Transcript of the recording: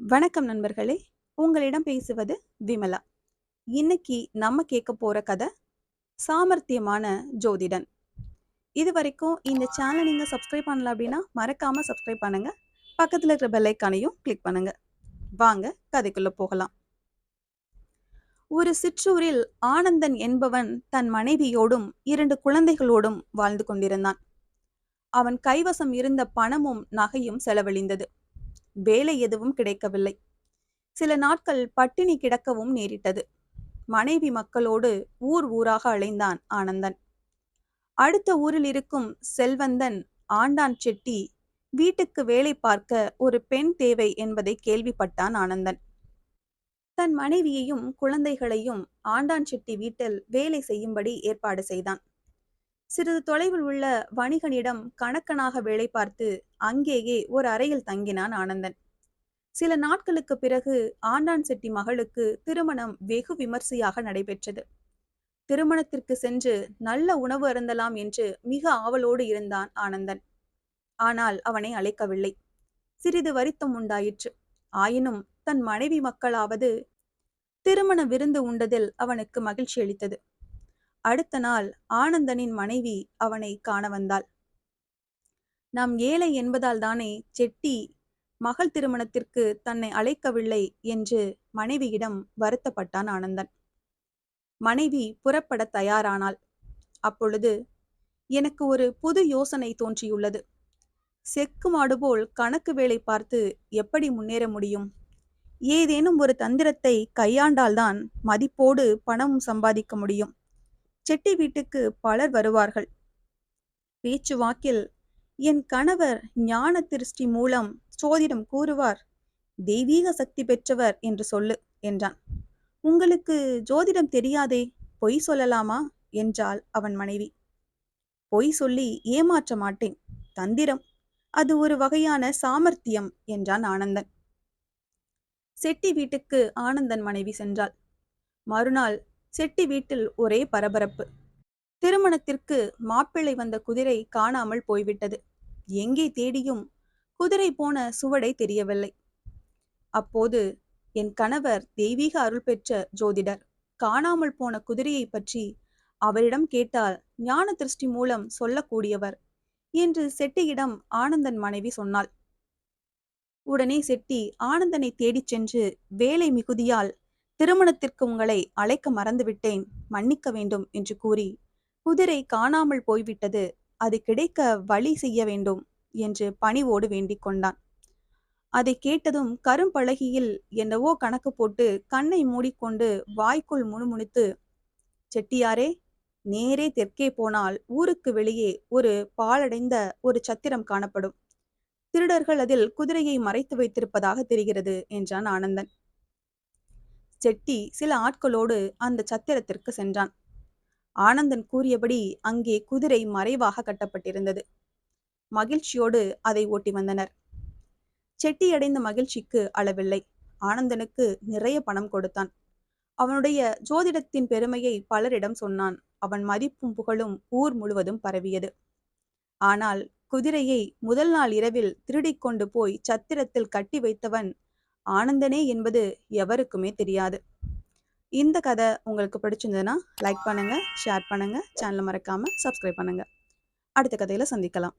வணக்கம் நண்பர்களே! உங்களிடம் பேசுவது விமலா. இன்னைக்கு நம்ம கேட்க போற கதை சாமர்த்தியமான ஜோதிடன். இது வரைக்கும் இந்த சேனல் நீங்க சப்ஸ்கிரைப் பண்ணல அப்படின்னா, மறக்காம சப்ஸ்கிரைப் பண்ணுங்க. பக்கத்துல இருக்கிற பெல்லைக்கானையும் கிளிக் பண்ணுங்க. வாங்க கதைக்குள்ள போகலாம். ஒரு சிற்றூரில் ஆனந்தன் என்பவன் தன் மனைவியோடும், இரண்டு குழந்தைகளோடும் வாழ்ந்து கொண்டிருந்தான். அவன் கைவசம் இருந்த பணமும், நகையும் செலவழிந்தது. வேலை எதுவும் கிடைக்கவில்லை. சில நாட்கள் பட்டினி கிடக்கவும் நேரிட்டது. மனைவி மக்களோடு ஊர் ஊராக அலைந்தான் ஆனந்தன். அடுத்த ஊரில் இருக்கும் செல்வந்தன் ஆண்டான் செட்டி வீட்டுக்கு வேலை பார்க்க ஒரு பெண் தேவை என்பதை கேள்விப்பட்டான் ஆனந்தன். தன் மனைவியையும், குழந்தைகளையும் ஆண்டான் செட்டி வீட்டில் வேலை செய்யும்படி ஏற்பாடு செய்தான். சிறிது தொலைவில் உள்ள வணிகனிடம் கணக்கனாக வேலை பார்த்து அங்கேயே ஒரு அறையில் தங்கினான் ஆனந்தன். சில நாட்களுக்குப் பிறகு ஆண்டான் செட்டி மகளுக்கு திருமணம் வெகு விமர்சையாக நடைபெற்றது. திருமணத்திற்கு சென்று நல்ல உணவு அருந்தலாம் என்று மிக ஆவலோடு இருந்தான் ஆனந்தன். ஆனால் அவனை அழைக்கவில்லை. சிறிது வருத்தம் உண்டாயிற்று. ஆயினும் தன் மனைவி மக்களாவது திருமண விருந்து உண்டதில் அவனுக்கு மகிழ்ச்சி அளித்தது. அடுத்த நாள் ஆனந்தனின் மனைவி அவனை காண வந்தாள். நாம் ஏழை என்பதால் தானே செட்டி மகள் திருமணத்திற்கு தன்னை அழைக்கவில்லை என்று மனைவியிடம் வருத்தப்பட்டான் ஆனந்தன். மனைவி புறப்படத் தயாரானாள். அப்பொழுது எனக்கு ஒரு புது யோசனை தோன்றியுள்ளது. செக்கு மாடு போல் கணக்கு வேலை பார்த்து எப்படி முன்னேற முடியும்? ஏதேனும் ஒரு தந்திரத்தை கையாண்டால்தான் மதிப்போடு பணமும் சம்பாதிக்க முடியும். செட்டி வீட்டுக்கு பலர் வருவார்கள். பேச்சு வாக்கில் என் கணவர் ஞான திருஷ்டி மூலம் சோதிடம் கூறுவார். தெய்வீக சக்தி பெற்றவர் என்று சொல்லு என்றான். உங்களுக்கு ஜோதிடம் தெரியாதே பொய் சொல்லலாமா என்றாள் அவன் மனைவி. பொய் சொல்லி ஏமாற்ற மாட்டேன். தந்திரம் அது ஒரு வகையான சாமர்த்தியம் என்றான் ஆனந்தன். செட்டி வீட்டுக்கு ஆனந்தன் மனைவி சென்றாள். மறுநாள் செட்டி வீட்டில் ஒரே பரபரப்பு. திருமணத்திற்கு மாப்பிள்ளை வந்த குதிரை காணாமல் போய்விட்டது. எங்கே தேடியும் குதிரை போன சுவடை தெரியவில்லை. அப்போது என் கணவர் தெய்வீக அருள் பெற்ற ஜோதிடர். காணாமல் போன குதிரையைப் பற்றி அவரிடம் கேட்டால் ஞான திருஷ்டி மூலம் சொல்லக்கூடியவர் என்று செட்டியிடம் ஆனந்தன் மனைவி சொன்னாள். உடனே செட்டி ஆனந்தனை தேடிச் சென்று வேலை மிகுதியால் திருமணத்திற்கு உங்களை அழைக்க மறந்துவிட்டேன் மன்னிக்க வேண்டும் என்று கூறி குதிரை காணாமல் போய்விட்டது அது கிடைக்க வழி செய்ய வேண்டும் என்று பணிவோடு வேண்டிக் கொண்டான். அதை கேட்டதும் கரும்பலகையில் என்னவோ கணக்கு போட்டு கண்ணை மூடிக்கொண்டு வாய்க்குள் முணுமுணுத்து செட்டியாரே நேரே தெற்கே போனால் ஊருக்கு வெளியே ஒரு பாழடைந்த ஒரு சத்திரம் காணப்படும். திருடர்கள் அதில் குதிரையை மறைத்து வைத்திருப்பதாக தெரிகிறது என்றான் ஆனந்தன். செட்டி சில ஆட்களோடு அந்த சத்திரத்திற்கு சென்றான். ஆனந்தன் கூறியபடி அங்கே குதிரை மறைவாக கட்டப்பட்டிருந்தது. மகிழ்ச்சியோடு அதை ஓட்டி வந்தனர். செட்டி அடைந்த மகிழ்ச்சிக்கு அளவில்லை. ஆனந்தனுக்கு நிறைய பணம் கொடுத்தான். அவனுடைய ஜோதிடத்தின் பெருமையை பலரிடம் சொன்னான். அவன் மதிப்பும் புகழும் ஊர் முழுவதும் பரவியது. ஆனால் குதிரையை முதல் நாள் இரவில் திருடிக் கொண்டு போய் சத்திரத்தில் கட்டி வைத்தவன் ஆனந்தனே என்பது எவருக்குமே தெரியாது. இந்த கதை உங்களுக்கு பிடிச்சிருந்ததுன்னா லைக் பண்ணுங்க, ஷேர் பண்ணுங்க, சேனலை மறக்காம சப்ஸ்கிரைப் பண்ணுங்க. அடுத்த கதையில சந்திக்கலாம்.